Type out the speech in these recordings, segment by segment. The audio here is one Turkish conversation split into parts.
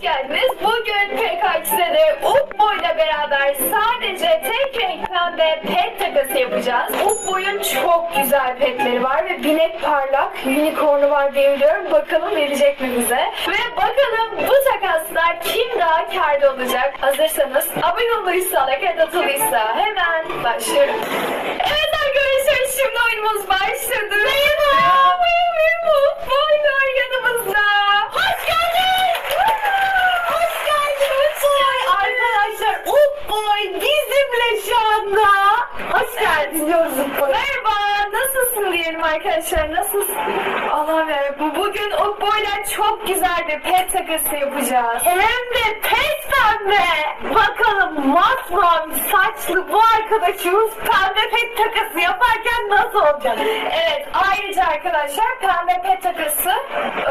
geldiniz. Bugün PKX'de Upbo ile beraber sadece tek renk pembe pet takası yapacağız. Upbo'nun çok güzel petleri var ve binek parlak unicornu var diye biliyorum. Bakalım verecek mi bize? Ve bakalım bu takaslar kim daha karda olacak? Hazırsanız abone olduysa, like atılıysa hemen başlıyorum. Evet arkadaşlar şimdi oyunumuz başladı. Merhaba. Merhaba. Upbo'ylar yanımızda. Hoş geldin. Hoş geldin. Arkadaşlar Upboy bizimle şu anda. Hoş geldin diyoruz Upboy. Merhaba, nasılsın diyelim arkadaşlar, nasılsın? Allah'ım yarabbim, bugün Upboy'la çok güzel bir pet takası yapacağız. Hem de pes pembe. Bakalım masmavi saçlı bu arkadaşımız pembe pet takası yaparken nasıl olacak? Evet, ayrıca arkadaşlar pembe pet takası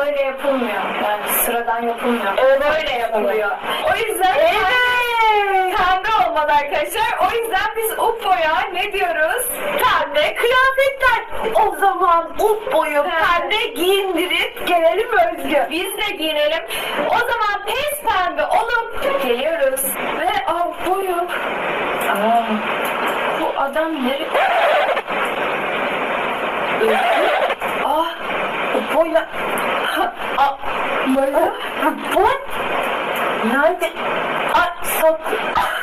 öyle yapılmıyor. Yani sıradan yapılmıyor. Evet. Böyle yapılıyor. O yüzden Evet. pembe olmadı arkadaşlar. O yüzden biz Upboy'a ne diyoruz? Pembe kıyafetler. O zaman Upboy'u Pembe. giyindirip gelelim Özgü. Biz de giyinelim. O zaman pes pembe olup geliyoruz. Ve bu yok. Aa, Bu adam nereye? Ah, Upboy'la... Aa, böyle. Upboy? Nerede? Ay, sok... Aa,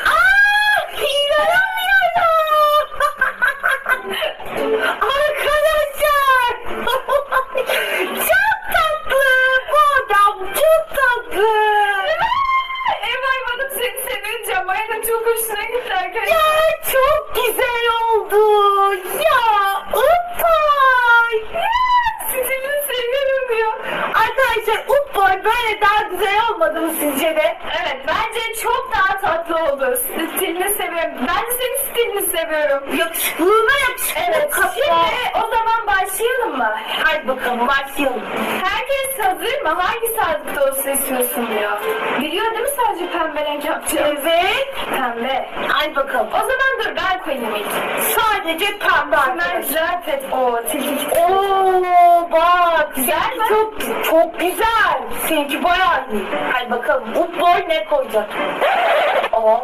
Evet. Pembe. Hadi bakalım. O zaman dur ben koyayım ilk. Sadece pembe arkadaşlar. güzel pet. Oo tilki. Oo bak. Güzel mi? Çok çok güzel. Seninki bayağı iyi. Hadi bakalım. Bu boy ne koyacak? Aa.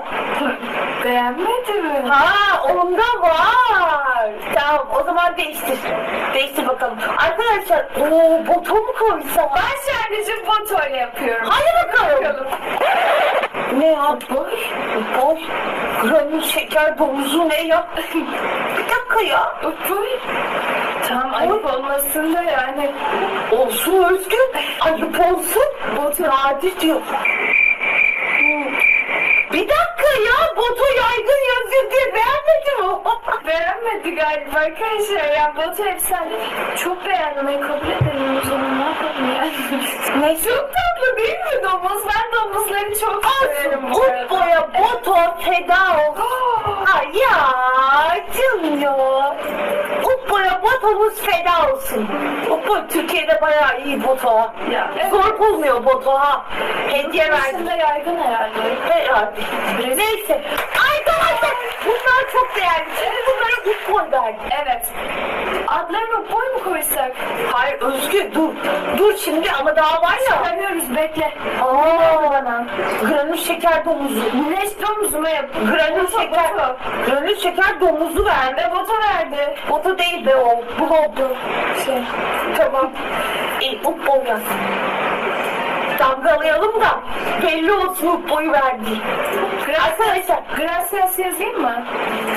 Beğenmedi mi? Ha onda var. Tamam o zaman değiştir. Değiştir bakalım. Arkadaşlar o boto mu koysam? Başlangıcı fotoğrafı yapıyorum. Hadi bakalım. Bakalım. Ne ya boş? Granül şeker domuzu ne ya? Bir dakika ya. Uy. Tam ayıp olmasın da yani. Olsun Özgür. Ayıp olsun. Botu nadir diyor. Bir dakika ya. Botu yaygın yazıyor diye beğenmedi mi? Beğenmedi galiba arkadaşlar. Ya Batu efsane. Çok beğendim. Ben kabul ederim o zaman. Ne yapalım yani? Neyse. Çok tatlı değil mi domuz? Ben domuzları çok severim bu arada. Boya boto feda Upboy Türkiye'de bayağı iyi boto. ha. Ya, evet. Zor bulmuyor boto ha. Hediye verdim. Aslında yaygın herhalde. Herhalde. Neyse. Arkadaşlar bunlar çok değerli. Şimdi bunlara Upboy verdim. Evet. Adlarını boy mu koysak? Hayır Özgür dur. Dur şimdi ama daha var ya. Çıkarıyoruz bekle. Aa, Bana. granül şeker domuzu. Güneş domuzu mu? Granül şeker. Granül şeker domuzu verdi. Ve boto verdi. Boto değil be o. Bu oldu. Şey. Tamam. İyi Upboy yaz. Damgalayalım da belli olsun Upboy'u verdi. Arkadaşlar Gracias yazayım mı?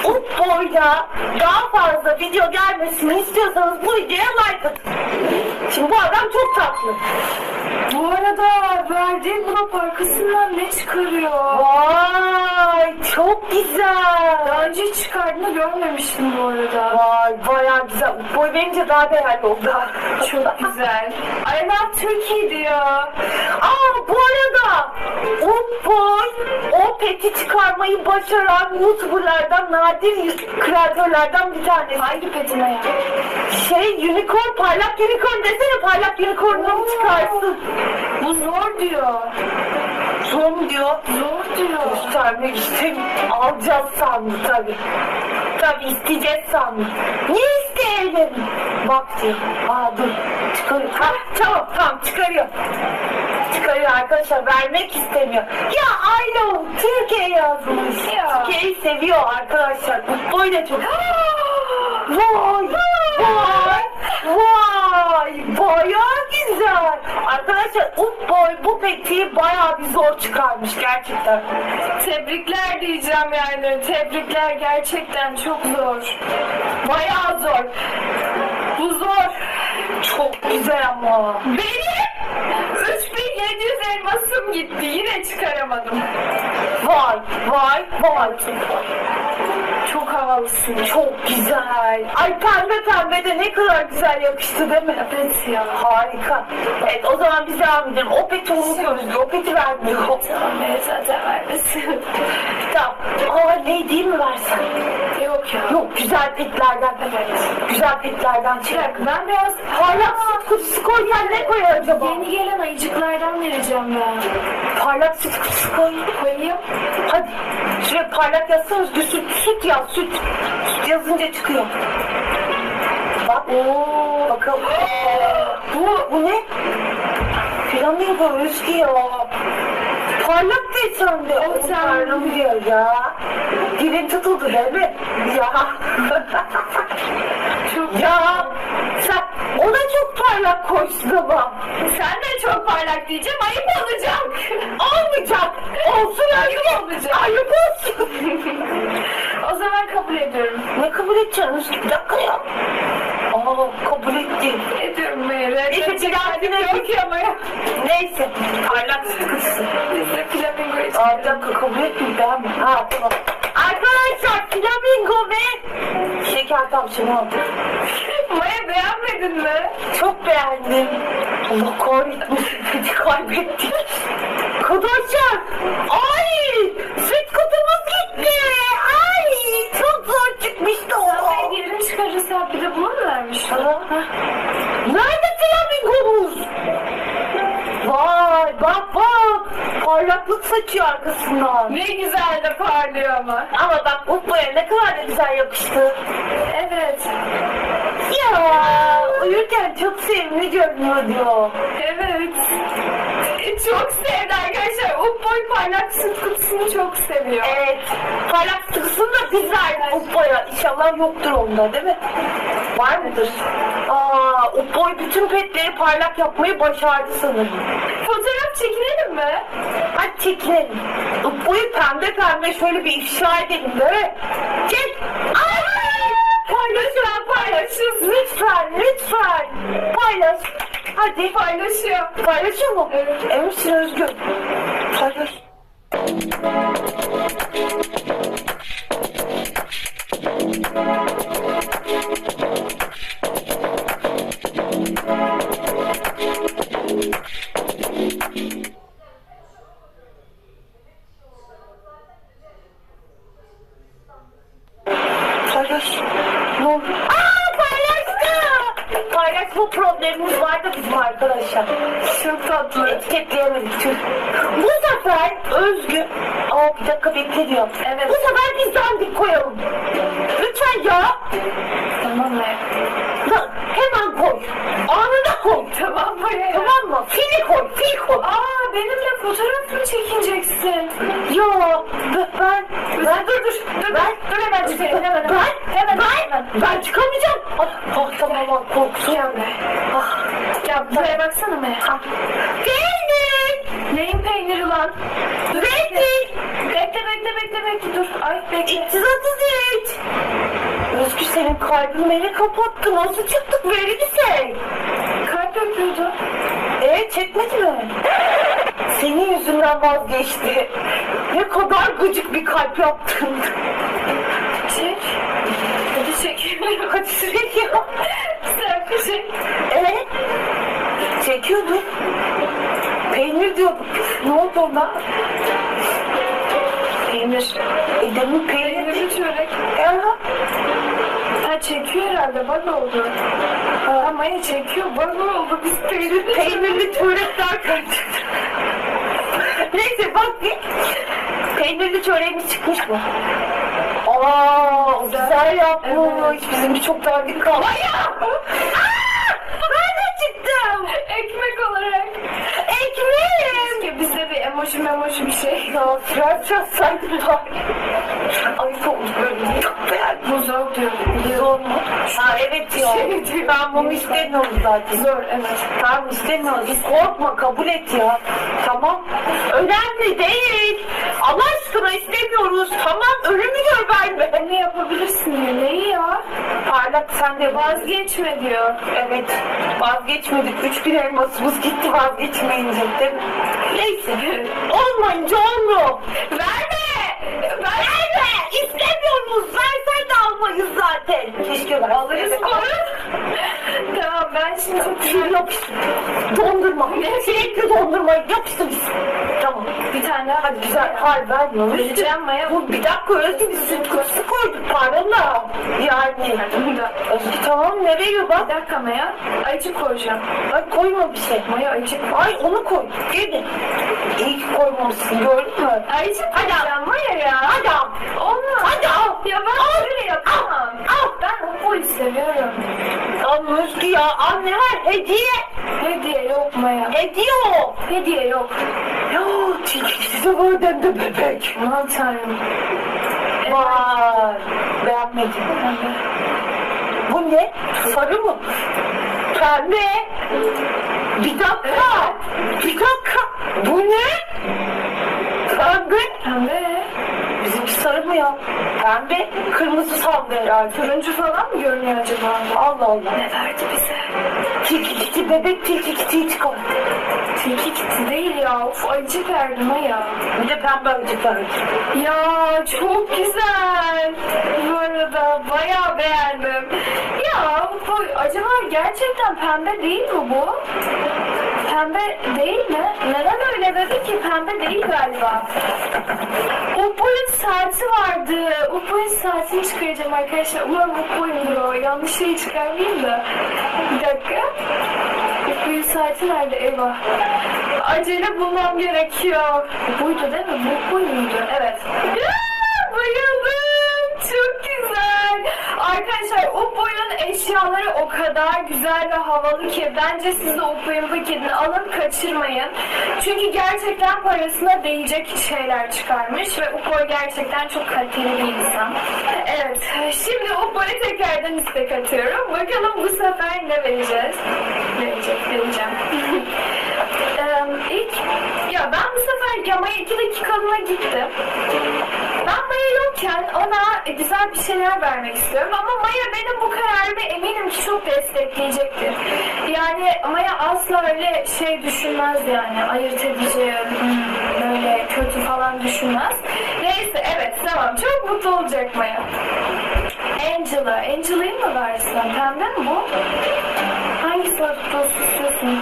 Upboy'da daha fazla video gelmesini istiyorsanız bu videoya like atın. Şimdi bu adam çok tatlı. Bu arada verdiğin blok arkasından ne çıkarıyor? Vay çok güzel. Daha önce hiç çıkardığını görmemiştim bu arada. Vay bayağı güzel. Upboy benince daha değerli oldu. Çok güzel. I love Turkey diyor. Aa bu arada Upboy o peti çıkarmayı başaran YouTuber'lardan nadir kreatörlerden bir tanesi. Hangi petine ya? Şey unicorn parlak unicorn desene parlak unicorn'u çıkarsın. Bu zor diyor. Son diyor. Zor diyor. Göstermek için alacağız sandı tabi. Tabi isteyeceğiz sandı. Niye isteyelim? Bak diyor. Aa dur. Çıkarıyor. Ha, tamam tamam çıkarıyor. Çıkarıyor. arkadaşlar. Vermek istemiyor. Ya I love Türkiye yazmış. Ya. Türkiye'yi seviyor arkadaşlar. Bu böyle çok... Vay! Vay! Vay! Bayağı güzel. Arkadaşlar Up Boy bu petiği bayağı bir zor çıkarmış gerçekten. Tebrikler diyeceğim yani. Tebrikler gerçekten çok zor. Bayağı zor. Bu zor. Çok güzel ama. Benim 3700 elmasım gitti. Yine çıkaramadım. Vay! Vay! Vay! Çok havalısın. Çok güzel. Ay pembe pembe de ne kadar güzel yakıştı değil mi? Evet ya. Harika. Evet o zaman biz devam edelim. O peti unutuyoruz. O peti vermiyor. Tamam evet zaten vermesin. Tamam. Aa ne değil mi versen? Yok ya. Yok güzel petlerden. Evet. Güzel petlerden Bir çık. dakika ben biraz Parlak süt kutusu koy. Sen ne koy acaba? Yeni gelen ayıcıklardan vereceğim ben. Parlak süt kutusu koy. Koyayım. Hadi. Şuraya parlak yazsana. Özgür süt, süt yaz süt. Süt yazınca çıkıyor. Bak. Oo. Bakalım. Bu, bu ne? Flamingo Özgü ya. Parlak desen de. O tanrım diyor ya. Dilin tutuldu değil mi? Ya. Ya. Sen ona çok parlak koştun ama. Sen de çok parlak diyeceğim ayıp olacak. Olmayacak. Olsun Ayıp olacak. Ayıp olsun. O zaman kabul ediyorum. Ne kabul edeceksin? Bir dakika ya. Aa kabul ettim. Ediyorum. Neyse bir dahakine Yok ya. Neyse. Parlak sıkıntısı. Biz de flamingo için. Aa bir dakika kabul ettim ben mi? Ha tamam. Arkadaşlar flamingo ve şeker tavşanı aldım. Maya beğenmedin mi? Çok beğendim. Allah kahretmesin. Hadi kaybettik. Arkadaşlar. Ay. Süt kutumuz gitti. Ay. Çok zor çıkmıştı o. Sen birini çıkarırsa bir de bunu mu vermiş? Nerede flamingomuz? Vay bak bak. Parlaklık saçıyor arkasından. Ne güzel de parlıyor ama. Ama bak Upa'ya ne kadar da güzel yapıştı. Evet. Ya çok sevimli görünüyor diyor. Evet. Çok sevdi arkadaşlar. Upboy parlak süt kutusunu çok seviyor. Evet. Parlak sıkısını da biz verdik Upa'ya. İnşallah yoktur onda değil mi? Var mıdır? Aa, Upa'yı bütün petleri parlak yapmayı başardı sanırım. Fotoğraf çekinelim mi? Hadi çekinelim. Upa'yı pembe pembe şöyle bir ifşa edelim değil mi? Çek. Ay! Lütfen paylaşın. Lütfen, lütfen. Paylaş. Hadi. Paylaşıyor. Paylaşıyor mu? Evet. Emin misin Özgür? Paylaş. Paylaş. 333. Özgür senin kalbin beni kapattı. Nasıl çıktık böyle bir şey? Kalp yapıyordu. Ee çekmedi mi? Senin yüzünden vazgeçti. Ne kadar gıcık bir kalp yaptın. Çek. Hadi çek. Hadi sürekli ya. Selfie çek. Ee? Çekiyordu. Peynir diyorduk. Ne oldu ona? Peynir. E demin peynir. Peynirli çörek. Aha. Ha çekiyor herhalde bak oldu. Ha Maya çekiyor bak oldu biz peynirli Peynirli çörekler kaçtı. Neyse bak bir. Peynirli çöreğimiz çıkmış mı? Aa, güzel yapmış. Evet. Bizimki çok dandik kaldı. Aa! Ben de çıktım. Ekmek olarak. Ekmeğim. emoji memoji bir şey. Ya saydım da. Ayıp oldu böyle. Çok beğendim. Bu zor diyor. Zor mu? Ha evet ya. Şey diyor. Ben bunu istemiyorum zaten. Zor evet. Tamam istemiyoruz. Korkma kabul et ya. Tamam. Önemli değil. Allah aşkına istemiyoruz. Tamam ölümü gör verme. Ne yapabilirsin diyor. Neyi ya? Parlak sen de vaz. Vazgeçme diyor. Evet vazgeçmedik. Üç bir elmasımız gitti vazgeçmeyince mi? Neyse. Olmayınca olmuyor. Verme! Verme. İstemiyoruz. Versen de almayız zaten. Keşke. Alırız koru. tamam ben şimdi Şimdi yapıştır. Dondurma. Sürekli dondurma yapıştır. Tamam. bir tane Hadi güzel kar vermiyor. vereceğim Maya. Bu bir dakika Özgü bir süt kutusu koyduk paranla. Yani. Özgü tamam ne veriyor Bir bak. dakika Maya. Ayıcık koyacağım. Bak koyma bir şey. Maya ayıcık. Ay onu koy. Gidin. İyi ki koymamışsın gördün mü? Ayıcık koyacağım Maya ya. Hadi al. Olmaz. Hadi al. Ya ben böyle yapamam. Al. Ben o boyu seviyorum. Ama Özgü ya anne ver hediye. Hediye yok Maya. Hediye o. Hediye yok. Ya çekicisi var de bebek. Aman tanrım. Vay. Beğenmedim. Bu ne? Sarı mı? Pembe. Bir dakika. Bir dakika. Bu ne? Pembe. Pembe. Mı ya? Pembe. Kırmızı sandı herhalde. Turuncu falan mı görünüyor acaba? Allah Allah. Ne verdi bize? Tilki kiti bebek tilki kitiyi çıkar. Tilki kiti değil ya. Of ayıcık verdim Maya. Bir de pembe acık var. Ya çok güzel. Bu arada bayağı beğendim. Ya bu acaba gerçekten pembe değil mi bu? Pembe değil mi? Neden öyle dedi ki? Pembe değil galiba. Upboy'un saati vardı. Upboy'un saatini çıkaracağım arkadaşlar. Umarım Upboy'umdur o. Yanlış şey çıkarmayayım da. Bir dakika. Upboy'un saati nerede? Eyvah. Acele bulmam gerekiyor. Buydu değil mi? Bu? Evet. Bayıldım. Arkadaşlar o boyun eşyaları o kadar güzel ve havalı ki bence siz de o boyun paketini alın kaçırmayın. Çünkü gerçekten parasına değecek şeyler çıkarmış ve Upoy gerçekten çok kaliteli bir insan. Evet. Şimdi Upoy'a tekrardan istek atıyorum. Bakalım bu sefer ne vereceğiz? Verecek, vereceğim. İlk ya ben bu sefer Yama'ya iki dakikalığına gittim. Ben Maya yokken ona güzel bir şeyler vermek istiyorum ama Maya benim bu kararımı eminim ki çok destekleyecektir. Yani Maya asla öyle şey düşünmez yani ayırt edici, hmm, böyle kötü falan düşünmez. Neyse evet tamam çok mutlu olacak Maya. Angela, Angela'yı mı versen? Pembe mi bu? Hangi dostu istiyorsun?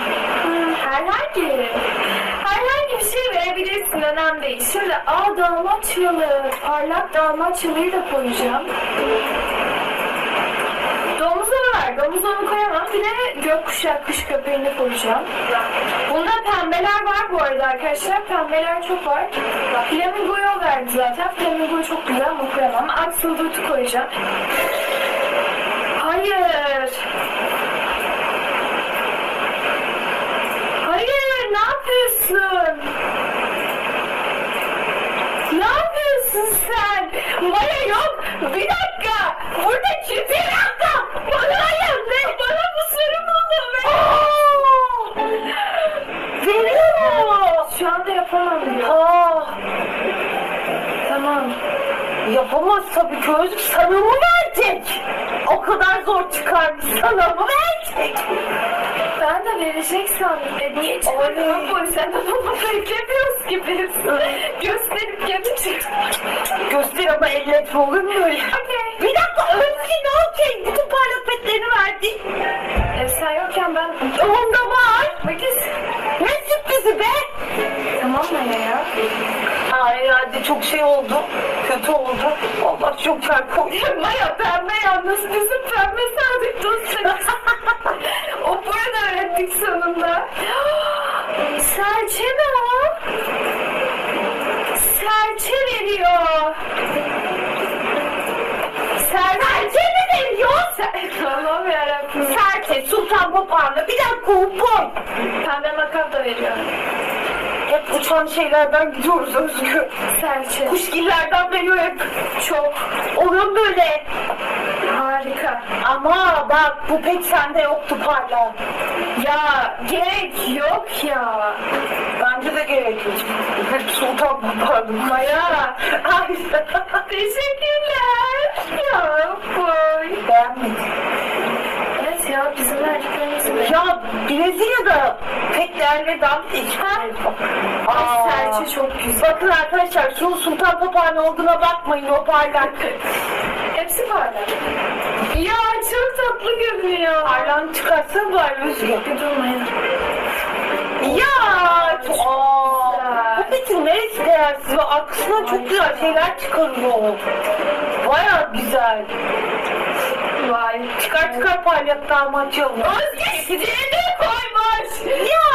Herhangi. Herhangi bir şey verebilirsin önemli değil. Şimdi aa dalmaçyalı. Parlak dalmaçyalıyı da koyacağım. Domuz onu ver. Domuz onu koyamam. Bir de gökkuşağı kış köpeğini koyacağım. Bunda pembeler var bu arada arkadaşlar. Pembeler çok var. Flamingo'yu verdi zaten. Flamingo çok güzel ama koyamam. Dut'u koyacağım. Hayır, ne yapıyorsun? Ne yapıyorsun sen? Maya yok. Bir dakika. Burada kim? Bir dakika. Bana. Ne? Bana bu soru buldu. Veriyor. Şu anda yapamam diyor. Aa, Tamam. yapamaz tabii ki Özgü. Sana mı verecek? O kadar zor çıkarmış. Sana verecek? Ben de verecek sandım. Niye çıkardın? Boy sen de bana beklemiyoruz ki biz. Gösterip gelecek. Göster ama elletme olur mu öyle? Okey. Bir dakika Özgü ne okey? Bütün parlak petlerini verdi. E sen yokken ben... Onda var. Bakız. Ne sürprizi be? Tamam mı ya? Aa, herhalde çok şey oldu. Kötü oldu. Allah çok çarpı Maya pembe yalnız bizim pembe sadık dostlarımız. o burada öğrettik sonunda. Serçe mi o? Serçe veriyor. Serçe mi veriyor? Ser tamam yarabbim. Serçe, Sultan Papağan'la bir dakika koy. Pembe makam da veriyor. Uçan şeylerden gidiyoruz Özgür. Serçe. Kuşgillerden veriyor hep. Çok Olur böyle. harika. Ama bak bu pek sende yoktu parla. Ya gerek yok ya. Bence de gerek yok. Hep sultan pardon. Maya. Ay, Teşekkürler. Ya boy. Beğenmedim. Ya bizim verdiklerimizi de. Ya Brezilya'da pek değerli dans Ay, serçe çok güzel. Bakın arkadaşlar şu sultan papağanı olduğuna bakmayın o parlak. Hepsi parlak. Ya çok tatlı görünüyor. Parlan çıkarsa var. Bir durmayın. Ya çok... Aa, bu petin neresi değersiz ve arkasından çok güzel şeyler çıkarıyor. Baya güzel. Vay. Çıkar çıkar parlak damat yolunu. Özge de koymuş. Ya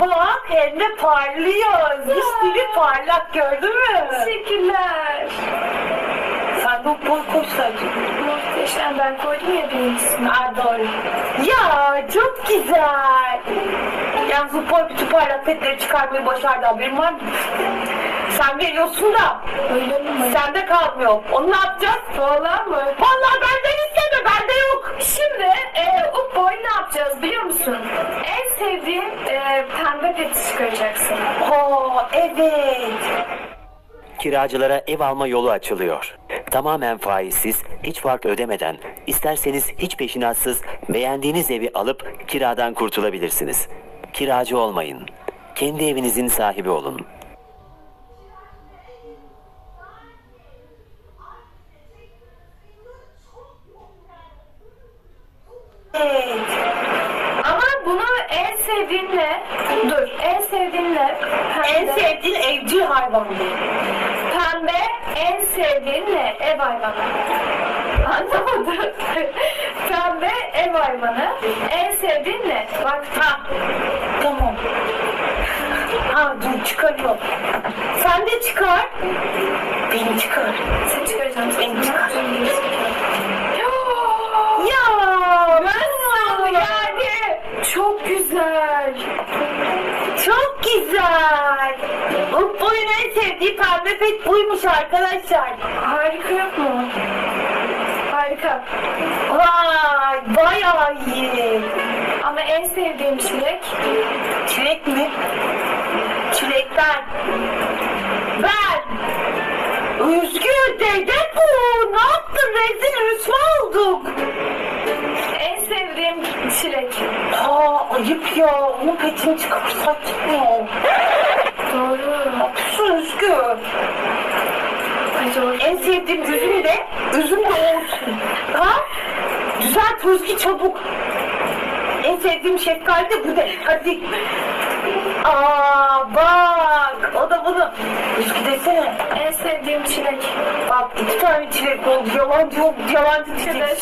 bak hem de parlıyor. Üstünü parlak gördün mü? Teşekkürler. Sen de o boy koy sadece. Muhteşem ben koydum ya birincisini. Aa, doğru. Ya çok güzel. Yalnız bu boy bütün parlak petleri çıkarmayı başardı haberin var mı? Sen veriyorsun da Öyle mi? sende kalmıyor. Onu ne yapacağız? Valla mı? Vallahi benden isteme bende yok. Şimdi e, o boy ne yapacağız biliyor musun? En sevdiğin e, pembe peti çıkaracaksın. Oo evet. Kiracılara ev alma yolu açılıyor. Tamamen faizsiz, hiç fark ödemeden, isterseniz hiç peşinatsız beğendiğiniz evi alıp kiradan kurtulabilirsiniz. Kiracı olmayın. Kendi evinizin sahibi olun. Evet. Ama bunu en sevdiğinle, dur en sevdiğinle En pembe, sevdiğin evcil hayvan bu. pembe en sevdiğinle ev hayvanı. Anlamadım. pembe ev hayvanı. En sevdiğinle bak Ha. Tamam. Ha dur çıkarıyor. Sen de çıkar. Beni çıkar. sen çıkaracağım. Beni çıkar. En sevdiği pembe pet buymuş arkadaşlar. Harika mu? Harika. Vay bayağı iyi. Ama en sevdiğim çilek Çilek mi? Çilekten. Ben. Özgür dede bu. Ne yaptın? Rezil rüsva olduk. En sevdiğim çilek. Aa ayıp ya. Onun petini çıkarsak çıkmıyor. Doğru. Doğru. En sevdiğim üzüm de üzüm de olsun. Ha? Düzelt Özgür çabuk. En sevdiğim şeftali de bu de. Hadi. Aa bak. O da bunu. Özgür desene. En sevdiğim çilek. Bak iki tane çilek oldu. Yalancı oldu. Yalancı çilek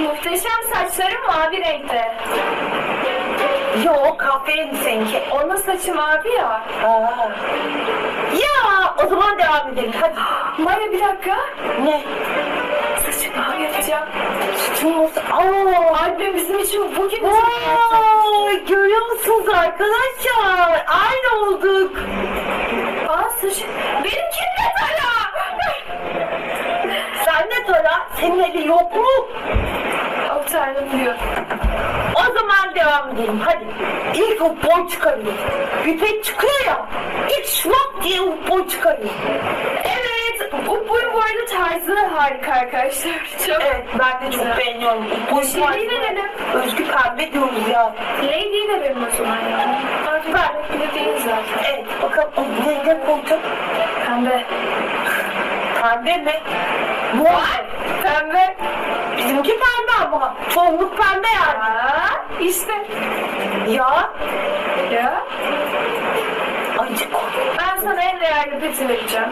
Muhteşem saçlarım mavi renkte. Yok kahverengi seninki. Onun saçı mavi ya. Aa. Ya o zaman devam edelim. Hadi. Maya bir dakika. Ne? Saçı mavi yapacağım. Sütun olsa. Aa. Albüm bizim için bugün Vay görüyor musunuz arkadaşlar? Aynı olduk. Aa saçı. Benimki de tala. Sen de Tora, senin eli yok mu? O tanrım diyor. O zaman devam edelim. Hadi. İlk boy çıkarıyor. Bir pek çıkıyor ya. İlk şlap diye boy çıkarıyor. Evet. Boy bu arada tarzı harika arkadaşlar. Çok. Evet ben de çok beğeniyorum. Boy Şeyi tarzı. verelim. Özgü pembe diyoruz ya. Lady'yi de verin o zaman ya. Artık Ben. değil zaten. Evet bakalım o bu renge koyacak. Pembe. Pembe mi? Vay. Pembe. Bizimki pembe ama. Çoğunluk pembe yani. Aa, işte. Ya. Ya. Acık. Ben sana en değerli peti vereceğim.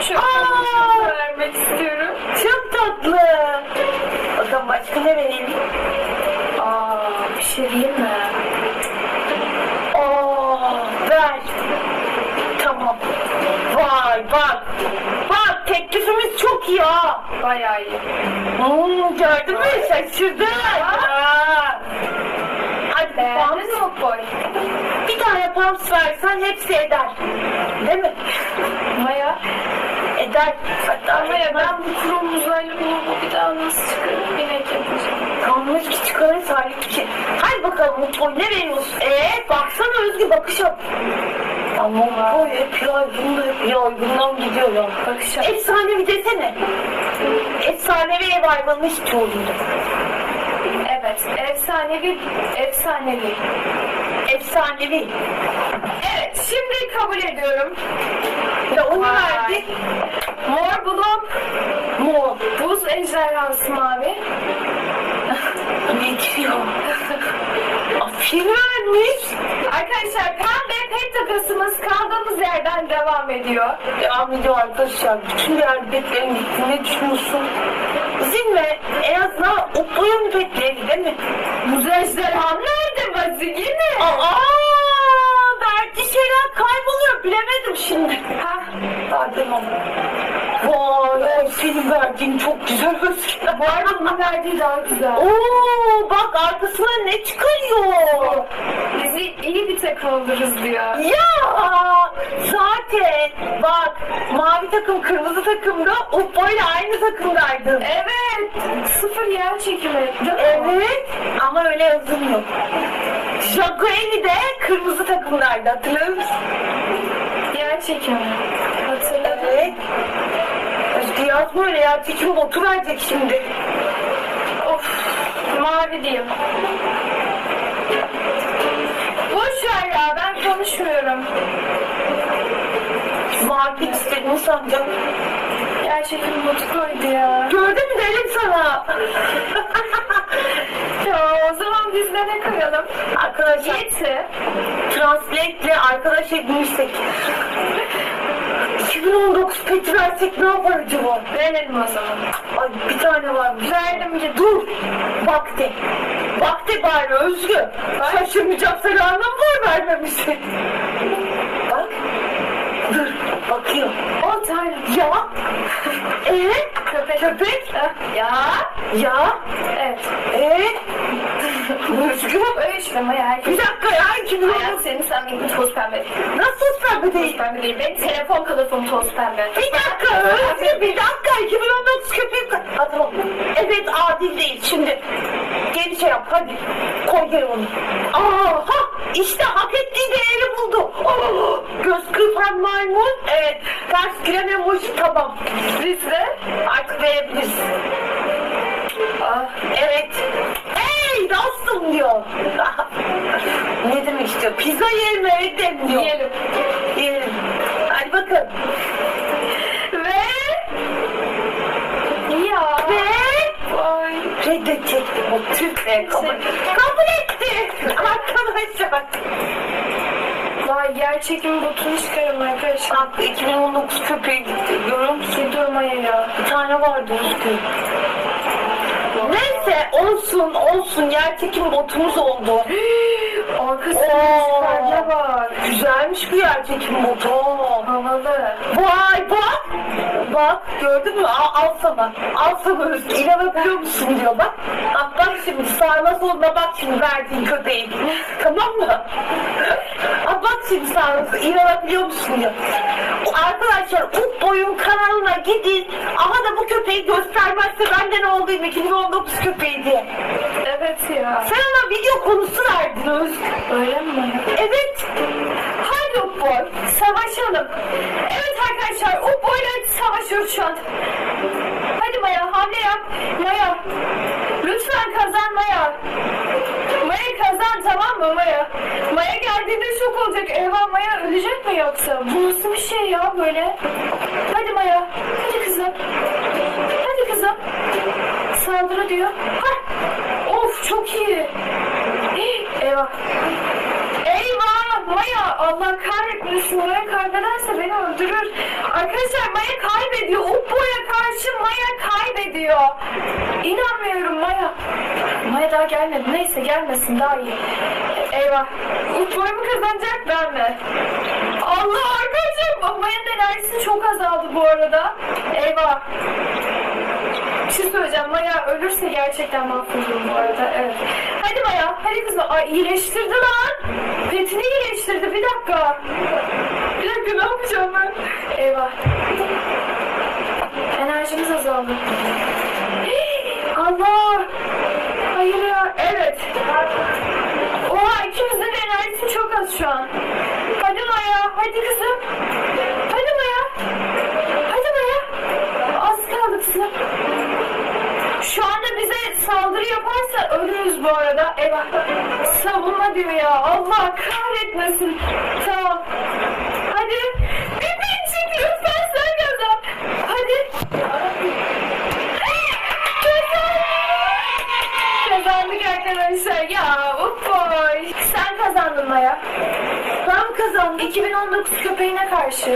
Şu Aa! vermek istiyorum. Çok tatlı. Bakalım başka ne verelim? Aa, bir şey diyeyim mi? Aa, ver. Tamam. Vay bak. Teklifimiz çok iyi ha. Bayağı iyi. Hmm, gördün mü? Şaşırdın. Hadi Beğendin mi o boy? Bir pams versen hepsi eder. Değil mi? Maya. Eder. Hatta Maya ben bu krom uzaylı bulumu bir daha nasıl çıkarıp binek yapacağım? Kalmış ki çıkarır Salih ki. Hadi bakalım Mutboy ne veriyorsun? Eee baksana Özgü bakış yap. Ama Mutboy hep yaygın da hep yaygından gidiyor ya. Bakış yap. Efsanevi desene. Efsanevi ev hayvanı istiyorum. Evet. Efsanevi. Efsanevi. Efsanevi. Evet. Şimdi kabul ediyorum. Ya onu Vay. verdi. Mor bulum. Mor. Buz ejderhası mavi. Ne diyor? Vermiş. Arkadaşlar pembe pet takasımız kaldığımız yerden devam ediyor. Devam ediyor arkadaşlar. Bütün diğer betlerin gitti. Ne düşünüyorsun? Zilme en azından Mutboy'un betleri değil mi? Buz ejderha nerede Bazi yine? Aa, şeyler kayboluyor. Bilemedim şimdi. Ha, Verdim ama. Vay, senin verdiğin çok güzel Özgür. bu arada bunun verdiği daha güzel. Oo, bak arkasına ne çıkarıyor? Bizi iyi bir takım oluruz diyor. Ya zaten bak mavi takım kırmızı takımda Oppo'yla aynı takımdaydın. Evet. Sıfır yer çekimi. Evet ama öyle yazılmıyor. Jagueli de kırmızı takımdaydı hatırlıyor musun? Yer çekimi. Hatırladım. Evet. Özgü yazma öyle ya. Çekim botu verecek şimdi. Of. Mavi diyeyim. Boş ver ya ben konuşmuyorum. Mavi istediğini sanacağım. Yer çekimi botu koydu ya. Gördün mü dedim sana. Ya o zaman biz de ne koyalım? Arkadaşlar Yeti. Translate'le arkadaş edinmişsek. 2019 peti versek ne yapar acaba? Verelim o zaman. Ay bir tane varmış. Verdim ki Dur. Bak de. Bak de bari Özgü. Şaşırmayacaksa anlam var vermemişsin. Bak. Dur. Bakıyor. O tanrım. Ya. Ee? Köpek. Köpek. Ya. Ya. Evet. Ee? Özgü. Öyle Maya herkes. Bir dakika ya. 2019. Hayat senin sen benim toz pembe. Nasıl pembe Toz değil? pembe değil. Benim telefon kılıfım toz pembe. Bir dakika Özgür bir dakika 2019 köpek Ha tamam. Evet adil değil şimdi. Geri şey yap hadi. Koy geri onu. Aha işte hak ettiği değeri buldu. Aa, göz kırpan maymun. Evet ters giren emoji tamam. Biz de. Artık verebiliriz. Ah. Evet. Dostum diyor. ne demek istiyor? Pizza yiyelim evet diyor. Yiyelim. Yiyelim. Hadi bakın. Ve. Ya. Ve Vay. reddedecekti o Türk'le kabul, kabul etti arkadaşlar. Vay yer çekimi botunu çıkarım arkadaşlar. Bak 2019 köpeğe gitti görüyor musun? Bir durmaya ya. Bir tane vardı Özgür. Neyse olsun olsun yer çekim botumuz oldu. Arkasında Oo. bak. Güzelmiş bu yer çekim botu. Havalı. Vay bak. Bak gördün mü? Al, al sana. Al sana Özgür. İnanabiliyor musun diyor bak. Bak bak şimdi sağına soluna bak şimdi verdiğin köpeği. tamam mı? Al bak şimdi sağına. İnanabiliyor musun diyor. Arkadaşlar Up Boy'un kanalına gidin. Ama da bu köpeği göstermezse bende ne olayım 2019 köpeği diye. Evet ya. Sen ona video konusu verdin Özgür. Öyle mi? Evet. Haydi Upboy, savaşalım. Evet arkadaşlar, Upboy'la savaşıyoruz şu an. Hadi Maya, hamle yap. Maya, lütfen kazan Maya. Maya kazan tamam mı Maya? Maya geldiğinde şok olacak. Eyvah Maya ölecek mi yoksa? Bu nasıl bir şey ya böyle? Hadi Maya, hadi kızım. Hadi kızım. Saldırı diyor. Hah. Of çok iyi. Eyvah. Maya Allah kahretmesin Maya kaybederse beni öldürür. Arkadaşlar Maya kaybediyor. Upbo'ya karşı Maya kaybediyor. İnanmıyorum Maya. Maya daha gelmedi. Neyse gelmesin daha iyi. Eyvah. Upboy mu kazanacak ben mi? Allah arkadaşlar Maya'nın enerjisi çok azaldı bu arada. Eyvah. Şey söyleyeceğim. Maya ölürse gerçekten mahvolurum bu arada. Evet. Hadi Maya. Hadi kızım. Ay iyileştirdi lan. Petini iyileştirdi. Bir dakika. Bir dakika ne yapacağım ben? Eyvah. Enerjimiz azaldı. Allah! Hayır ya. Evet. Oha ikimizin enerjisi çok az şu an. Hadi Maya. Hadi kızım. Hadi Maya. Hadi Maya. Az kaldı kızım. Saldırı yaparsa ölürüz bu arada. Eyvah. Savunma diyor ya. Allah kahretmesin. Tamam. Hadi. Bir bin çık lütfen sen kazan. Hadi. Kazandık. Arkadaşlar. Ya boy. Sen kazandın Maya. Ben kazandım. 2019 köpeğine karşı.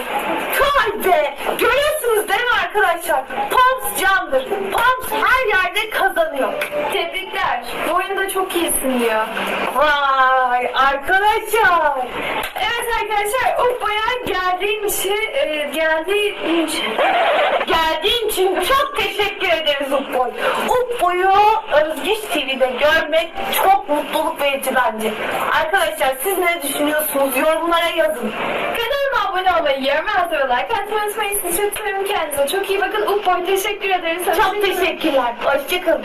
Vay be! Görüyorsunuz değil mi arkadaşlar? Pams candır. Pams her yerde kazanıyor. Tebrikler. Bu oyunda çok iyisin diyor. Vay arkadaşlar. Evet arkadaşlar Upa'ya geldiğim için e, geldiğim için Geldiğin için çok teşekkür ederiz Upboy. Upboy'u Özgüç TV'de görmek çok mutluluk verici bence. Arkadaşlar siz ne düşünüyorsunuz? Yorumlara yazın. kanalıma abone olmayı, yorum yazmayı, like atmayı unutmayın. Sizi çok seviyorum. Kendinize çok iyi bakın. Upa teşekkür ederiz. Çok teşekkürler. Hoşçakalın.